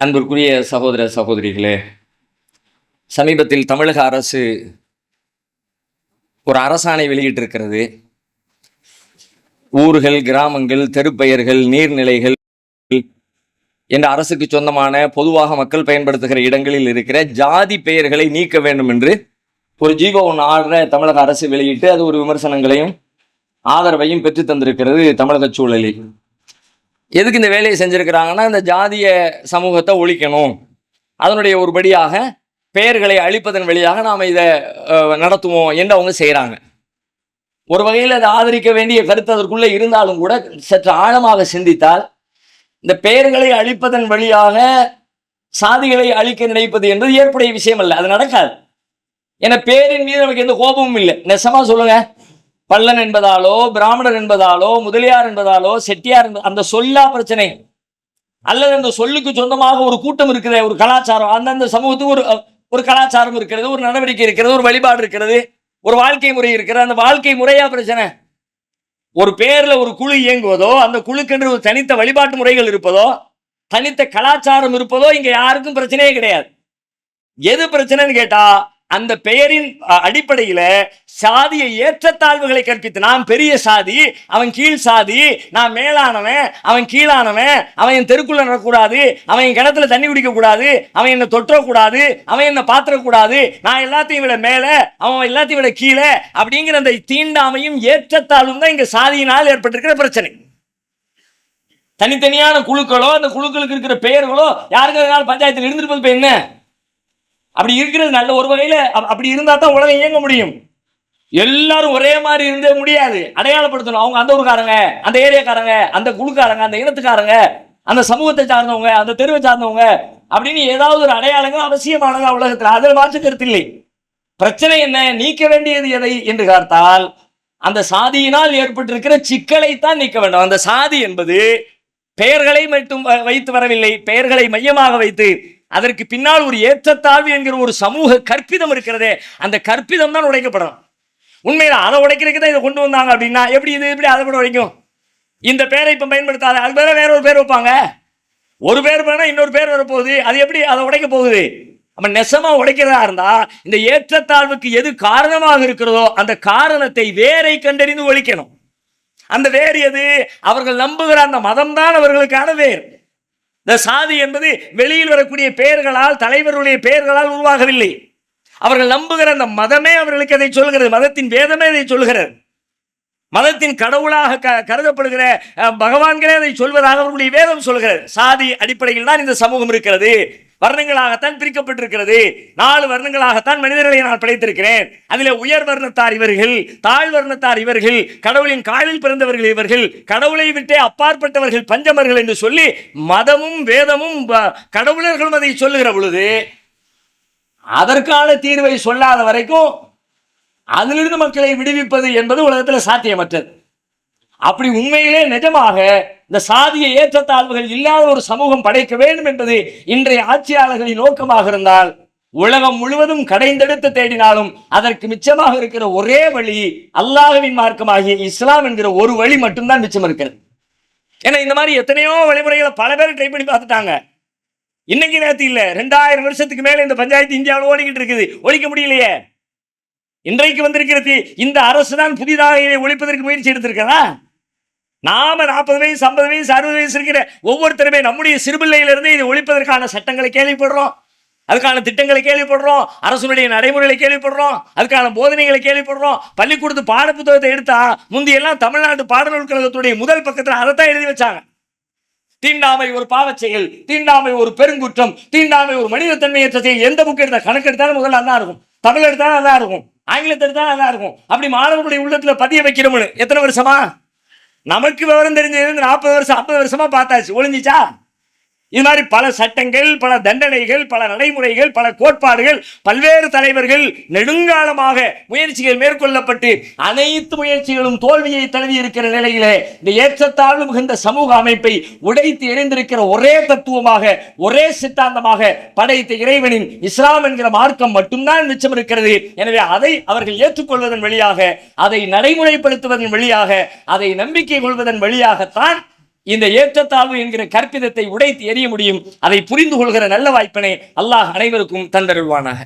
அன்பிற்குரிய சகோதர சகோதரிகளே சமீபத்தில் தமிழக அரசு ஒரு அரசாணை வெளியிட்டிருக்கிறது. ஊர்கள் கிராமங்கள் தெருப்பெயர்கள் நீர்நிலைகள் என்ற அரசுக்கு சொந்தமான பொதுவாக மக்கள் பயன்படுத்துகிற இடங்களில் இருக்கிற ஜாதி பெயர்களை நீக்க வேண்டும் என்று ஒரு ஜீவோ ஒன்று ஆடுற தமிழக அரசு வெளியிட்டு அது ஒரு விமர்சனங்களையும் ஆதரவையும் பெற்று தந்திருக்கிறது தமிழக சூழலில். எதுக்கு இந்த வேலையை செஞ்சுருக்கிறாங்கன்னா இந்த ஜாதிய சமூகத்தை ஒழிக்கணும். அதனுடைய ஒரு படியாக பெயர்களை அழிப்பதன் வழியாக நாம் இதை நடத்துவோம் என்று அவங்க செய்கிறாங்க ஒரு வகையில் அதை ஆதரிக்க வேண்டிய கருத்து அதற்குள்ளே இருந்தாலும் கூட சற்று ஆழமாக சிந்தித்தால் இந்த பெயர்களை அழிப்பதன் வழியாக சாதிகளை அழிக்க நினைப்பது என்பது ஏற்புடைய விஷயம் அல்ல அது நடக்காது. ஏன்னா பேரின் மீது நமக்கு எந்த கோபமும் இல்லை. நெசமாக சொல்லுங்கள் பல்லன் என்பதாலோ பிராமணர் என்பதாலோ முதலியார் என்பதாலோ செட்டியார் என்ப அந்த சொல்லா பிரச்சனை. அல்லது அந்த சொல்லுக்கு சொந்தமாக ஒரு கூட்டம் இருக்குது ஒரு கலாச்சாரம். அந்தந்த சமூகத்துக்கு ஒரு ஒரு கலாச்சாரம் இருக்கிறது ஒரு நடவடிக்கை இருக்கிறது ஒரு வழிபாடு இருக்கிறது ஒரு வாழ்க்கை முறை இருக்கிறது. அந்த வாழ்க்கை முறையா பிரச்சனை? ஒரு பேர்ல ஒரு குழு இயங்குவதோ அந்த குழுக்கென்று ஒரு தனித்த வழிபாட்டு முறைகள் இருப்பதோ தனித்த கலாச்சாரம் இருப்பதோ இங்க யாருக்கும் பிரச்சனையே கிடையாது. எது பிரச்சனைன்னு கேட்டா அந்த பெயரின் அ, அடிப்படையில சாதிய ஏற்றத்தாழ்வுகளை கற்பித்து நான் பெரிய சாதி அவன் கீழ் சாதி நான் மேலானவன் அவன் கீழானவன் அவன் என் தெருக்குள்ள நடக்கூடாது அவன் என் கிணத்துல தண்ணி குடிக்க கூடாது அவன் என்னை தொற்றக்கூடாது அவன் என்னை பாத்திரக்கூடாது நான் எல்லாத்தையும் விட மேல அவன் எல்லாத்தையும் விட கீழே அப்படிங்கிற அந்த தீண்டாமையும் ஏற்றத்தாழ்வும் தான் இங்க சாதியினால் ஏற்பட்டிருக்கிற பிரச்சனை. தனித்தனியான குழுக்களோ அந்த குழுக்களுக்கு இருக்கிற பெயர்களோ யாருக்கு பஞ்சாயத்தில் இருந்திருப்பது இப்ப என்ன? அப்படி இருக்கிறது நல்ல ஒரு வகையில் அப்- அப்படி இருந்தால் தான் உலகம் இயங்க முடியும். எல்லாரும் ஒரே மாதிரி இருந்தே முடியாது. அடையாளப்படுத்தணும். அவங்க அந்த ஊருக்காரங்க அந்த ஏரியாக்காரங்க அந்த குழுக்காரங்க அந்த இனத்துக்காரங்க அந்த சமூகத்தை சார்ந்தவங்க அந்த தெருவை சார்ந்தவங்க அப்படின்னு ஏதாவது ஒரு அடையாளங்கள் அவசியமானதா உலகத்தில். அதில் மாற்று கருத்து இல்லை. பிரச்சனை என்ன? நீக்க வேண்டியது எதை என்று பார்த்தால் அந்த சாதியினால் ஏற்பட்டிருக்கிற சிக்கலைத்தான் நீக்க வேண்டும். அந்த சாதி என்பது பெயர்களை மட்டும் வ- வைத்து வரவில்லை. பெயர்களை மையமாக வைத்து அதற்கு பின்னால் ஒரு ஏற்றத்தாழ்வு என்கிற ஒரு சமூக கற்பிதம் இருக்கிறதே அந்த கற்பிதம் தான் உடைக்கப்படணும். உண்மையில் அதை உடைக்கிறதுக்கு தான் இதை கொண்டு வந்தாங்க அப்படின்னா எப்படி இது எப்படி அதை கூட உடைக்கும்? இந்த பேரை இப்போ பயன்படுத்தாத அது பேர வேற ஒரு பேர் வைப்பாங்க. ஒரு பேர் வேணா இன்னொரு பேர் வரப்போகுது அது எப்படி அதை உடைக்க போகுது? நம்ம நெசமாக உடைக்கிறதா இருந்தால் இந்த ஏற்றத்தாழ்வுக்கு எது காரணமாக இருக்கிறதோ அந்த காரணத்தை வேரை கண்டறிந்து ஒழிக்கணும். அந்த வேர் எது? அவர்கள் நம்புகிற அந்த மதம்தான் அவர்களுக்கான வேர். இந்த சாதி என்பது வெளியில் வரக்கூடிய பெயர்களால் தலைவருடைய பெயர்களால் உருவாகவில்லை. அவர்கள் நம்புகிற அந்த மதமே அவர்களுக்கு அதை சொல்கிறது மதத்தின் வேதமே அதை சொல்கிறது. மதத்தின் கடவுளாக க கருதப்படுகிற பகவான்களே அதை சொல்வதாக அவர்களுடைய வேதம் சொல்கிறது. சாதி அடிப்படையில் தான் இந்த சமூகம் இருக்கிறது. வர்ணங்களாகத்தான் பிரிக்கப்பட்டிருக்கிறது. நாலு வர்ணங்களாகத்தான் மனிதர்களை நான் படைத்திருக்கிறேன். அதில் உயர் வர்ணத்தார் இவர்கள் தாழ் வர்ணத்தார் இவர்கள் கடவுளின் காலில் பிறந்தவர்கள் இவர்கள் கடவுளை விட்டே அப்பாற்பட்டவர்கள் பஞ்சமர்கள் என்று சொல்லி மதமும் வேதமும் கடவுளர்களும் அதை சொல்லுகிற பொழுது அதற்கான தீர்வை சொல்லாத வரைக்கும் அதிலிருந்து மக்களை விடுவிப்பது என்பது உலகத்தில் சாத்தியமற்றது. அப்படி உண்மையிலே நிஜமாக இந்த சாதிய ஏற்றத்தாழ்வுகள் இல்லாத ஒரு சமூகம் படைக்க வேண்டும் என்பது இன்றைய ஆட்சியாளர்களின் நோக்கமாக இருந்தால் உலகம் முழுவதும் கடைந்தெடுத்து தேடினாலும் அதற்கு மிச்சமாக இருக்கிற ஒரே வழி அல்லாஹவின் மார்க்கமாகிய இஸ்லாம் என்கிற ஒரு வழி மட்டும்தான் மிச்சம் இருக்கிறது. ஏன்னா இந்த மாதிரி எத்தனையோ வழிமுறைகளை பல பேர் ட்ரை பண்ணி பார்த்துட்டாங்க. இன்னைக்கு நேரத்து இல்லை ரெண்டாயிரம் வருஷத்துக்கு மேல இந்த பஞ்சாயத்து இந்தியாவில் ஓடிக்கிட்டு இருக்குது. ஒழிக்க முடியலையே. இன்றைக்கு வந்திருக்கிறது இந்த அரசு தான் புதிதாக ஒழிப்பதற்கு முயற்சி எடுத்திருக்கிறதா? நாம நாற்பது வயசு ஐம்பது வயசு அறுபது வயசு இருக்கிற ஒவ்வொருத்தருமே நம்முடைய சிறுபிள்ளையிலிருந்து இதை ஒழிப்பதற்கான சட்டங்களை கேள்விப்படுறோம். அதுக்கான திட்டங்களை கேள்விப்படுறோம். அரசுடைய நடைமுறைகளை கேள்விப்படுறோம். அதுக்கான போதனைகளை கேள்விப்படுறோம். பள்ளிக்கூடத்து பாடப்புத்தகத்தை எடுத்தா முந்தையெல்லாம் தமிழ்நாட்டு பாடநூல் கழகத்துடைய முதல் பக்கத்தில் அதைத்தான் எழுதி வச்சாங்க. தீண்டாமை ஒரு பாவச் செயல் தீண்டாமை ஒரு பெருங்குற்றம் தீண்டாமை ஒரு மனிதத்தன்மையற்ற செயல். எந்த புக் எடுத்தா கணக்கு எடுத்தாலும் முதல்ல அதான் இருக்கும். தமிழ் எடுத்தாலும் அதான் இருக்கும். ஆங்கிலத்தை எடுத்தாலும் அதான் இருக்கும். அப்படி மாணவர்களுடைய உள்ளத்தில் பதிய வைக்கிறோம்னு. எத்தனை வருஷமா? நமக்கு விவரம் தெரிஞ்சது நாற்பது வருஷம் ஐம்பது வருஷமா பார்த்தாச்சு. ஒளிஞ்சிச்சா? இது மாதிரி பல சட்டங்கள் பல தண்டனைகள் பல நடைமுறைகள் பல கோட்பாடுகள் பல்வேறு தலைவர்கள் நெடுங்காலமாக முயற்சிகள் மேற்கொள்ளப்பட்டு அனைத்து முயற்சிகளும் தோல்வியை தழுவி இருக்கிற நிலையிலே இந்த ஏற்றத்தாழ்வு மிகுந்த சமூக அமைப்பை உடைத்து எரிந்திருக்கிற ஒரே தத்துவமாக ஒரே சித்தாந்தமாக படைத்த இறைவனின் இஸ்லாம் என்கிற மார்க்கம் மட்டும்தான் மிச்சம் இருக்கிறது. எனவே அதை அவர்கள் ஏற்றுக்கொள்வதன் வழியாக அதை நடைமுறைப்படுத்துவதன் வழியாக அதை நம்பிக்கை கொள்வதன் வழியாகத்தான் இந்த ஏற்றத்தாழ்வு என்கிற கற்பிதத்தை உடைத்து எறிய முடியும். அதை புரிந்து கொள்கிற நல்ல வாய்ப்பினை அல்லாஹ் அனைவருக்கும் தந்தருள்வானாக.